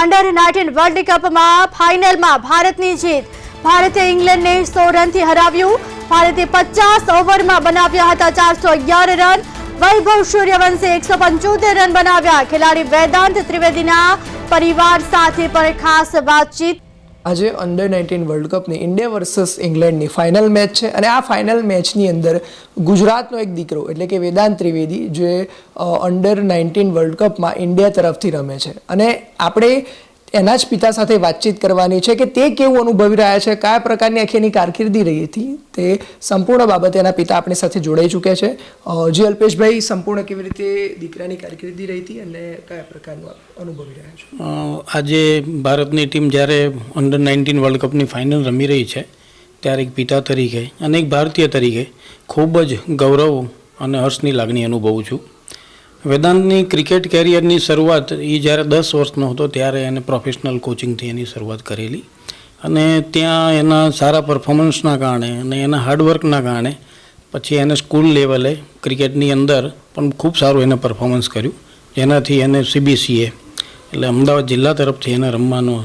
Under nineteen world કપમાં ફાઇનલમાં ભારતની જીત. ભારતે ઇંગ્લેન્ડને સો રનથી હરાવ્યું. ભારતે પચાસ ઓવરમાં બનાવ્યા હતા ચારસો અગિયાર રન. વૈભવ સૂર્યવંશે એકસો પંચોતેર રન બનાવ્યા. ખેલાડી વેદાંત ત્રિવેદીના પરિવાર સાથે પણ ખાસ વાતચીત આજે અંડર નાઇન્ટીન વર્લ્ડ કપની ઇન્ડિયા વર્સસ ઇંગ્લેન્ડની ફાઇનલ મેચ છે અને આ ફાઇનલ મેચની અંદર ગુજરાતનો એક દીકરો એટલે કે વેદાંત ત્રિવેદી જે અંડર નાઇન્ટીન વર્લ્ડ કપમાં ઇન્ડિયા તરફથી રમે છે. અને આપણે એના જ પિતા સાથે વાતચીત કરવાની છે કે તે કેવું અનુભવી રહ્યા છે, કયા પ્રકારની આખી એની કારકિર્દી રહી હતી, તે સંપૂર્ણ બાબતે એના પિતા આપણી સાથે જોડાઈ ચૂક્યા છે. જી અલ્પેશભાઈ, સંપૂર્ણ કેવી રીતે દીકરાની કારકિર્દી રહી હતી અને કયા પ્રકારનું અનુભવી રહ્યા છો? આજે ભારતની ટીમ જ્યારે અંડર નાઇન્ટીન વર્લ્ડ કપની ફાઇનલ રમી રહી છે, ત્યારે એક પિતા તરીકે અને એક ભારતીય તરીકે ખૂબ જ ગૌરવ અને હર્ષની લાગણી અનુભવું છું. વેદાંતની ક્રિકેટ કેરિયરની શરૂઆત એ જ્યારે દસ વર્ષનો હતો ત્યારે એને પ્રોફેશનલ કોચિંગથી એની શરૂઆત કરેલી. અને ત્યાં એના સારા પરફોર્મન્સના કારણે અને એના હાર્ડવર્કના કારણે પછી એને સ્કૂલ લેવલે ક્રિકેટની અંદર પણ ખૂબ સારું એને પરફોર્મન્સ કર્યું. જેનાથી એને સીબીસીએ એટલે અમદાવાદ જિલ્લા તરફથી એને રમવાનો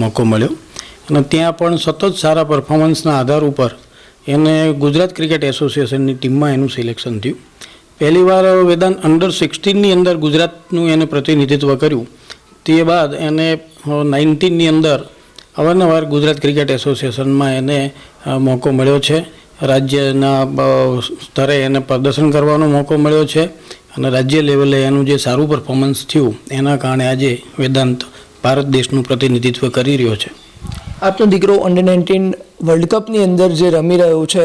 મોકો મળ્યો. અને ત્યાં પણ સતત સારા પરફોર્મન્સના આધાર ઉપર એને ગુજરાત ક્રિકેટ એસોસિએશનની ટીમમાં એનું સિલેક્શન થયું. પહેલીવાર વેદાંત અંડર સિક્સટીનની અંદર ગુજરાતનું એને પ્રતિનિધિત્વ કર્યું. તે બાદ એને નાઇન્ટીનની અંદર અવારનવાર ગુજરાત ક્રિકેટ એસોસિએશનમાં એને મોકો મળ્યો છે. રાજ્યના સ્તરે એને પ્રદર્શન કરવાનો મોકો મળ્યો છે અને રાજ્ય લેવલે એનું જે સારું પરફોર્મન્સ થયું, એના કારણે આજે વેદાંત ભારત દેશનું પ્રતિનિધિત્વ કરી રહ્યો છે. આપનો દીકરો અંડર નાઇન્ટીન વર્લ્ડ કપની અંદર જે રમી રહ્યો છે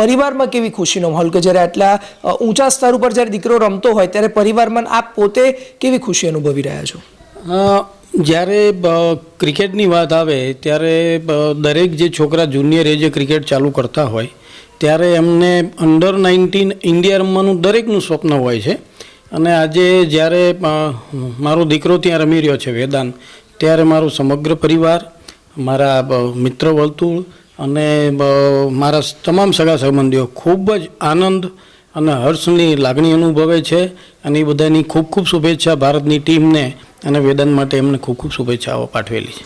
પરિવારમાં કેવી ખુશીનો માહોલ કે જ્યારે આટલા ઊંચા સ્તર ઉપર જ્યારે દીકરો રમતો હોય ત્યારે પરિવારમાં આપ પોતે કેવી ખુશી અનુભવી રહ્યા છો? જ્યારે ક્રિકેટની વાત આવે ત્યારે દરેક જે છોકરા જુનિયર એજે ક્રિકેટ ચાલુ કરતા હોય, ત્યારે એમને અંડર નાઇન્ટીન ઇન્ડિયા રમવાનું દરેકનું સ્વપ્ન હોય છે. અને આજે જ્યારે મારો દીકરો ત્યાં રમી રહ્યો છે વેદાંત, ત્યારે મારો સમગ્ર પરિવાર, મારા મિત્ર વર્તુળ અને મારા તમામ સગા સંબંધીઓ ખૂબ જ આનંદ અને હર્ષની લાગણી અનુભવે છે અને એ બધાની ખૂબ ખૂબ શુભેચ્છા ભારતની ટીમને અને વેદાંત માટે એમને ખૂબ ખૂબ શુભેચ્છાઓ પાઠવેલી છે.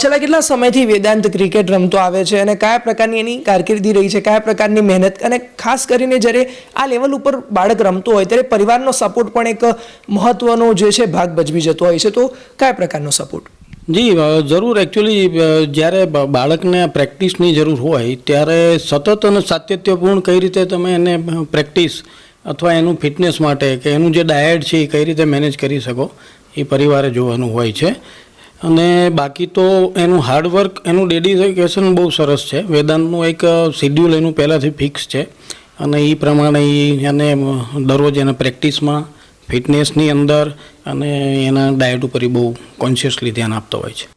છેલ્લા કેટલા સમયથી વેદાંત ક્રિકેટ રમતો આવે છે અને કયા પ્રકારની એની કારકિર્દી રહી છે, કયા પ્રકારની મહેનત અને ખાસ કરીને જ્યારે આ લેવલ ઉપર બાળક રમતો હોય ત્યારે પરિવારનો સપોર્ટ પણ એક મહત્વનો જે છે, ભાગ ભજવી જતો હોય છે. તો કયા પ્રકારનો સપોર્ટ? જી જરૂર. એકચ્યુઅલી જ્યારે બાળકને પ્રેક્ટિસની જરૂર હોય, ત્યારે સતત અને સાતત્યપૂર્ણ કઈ રીતે તમે એને પ્રેક્ટિસ અથવા એનું ફિટનેસ માટે કે એનું જે ડાયટ છે એ કઈ રીતે મેનેજ કરી શકો, એ પરિવારે જોવાનું હોય છે. અને બાકી તો એનું હાર્ડવર્ક એનું ડેડિકેશન બહુ સરસ છે. વેદાંતનું એક શિડ્યુલ એનું પહેલાંથી ફિક્સ છે. અને એ પ્રમાણે એને દરરોજ એને પ્રેક્ટિસમાં ફિટનેસની અંદર અને એના ડાયટ ઉપર એ બહુ કોન્શિયસલી ધ્યાન આપતો હોય છે.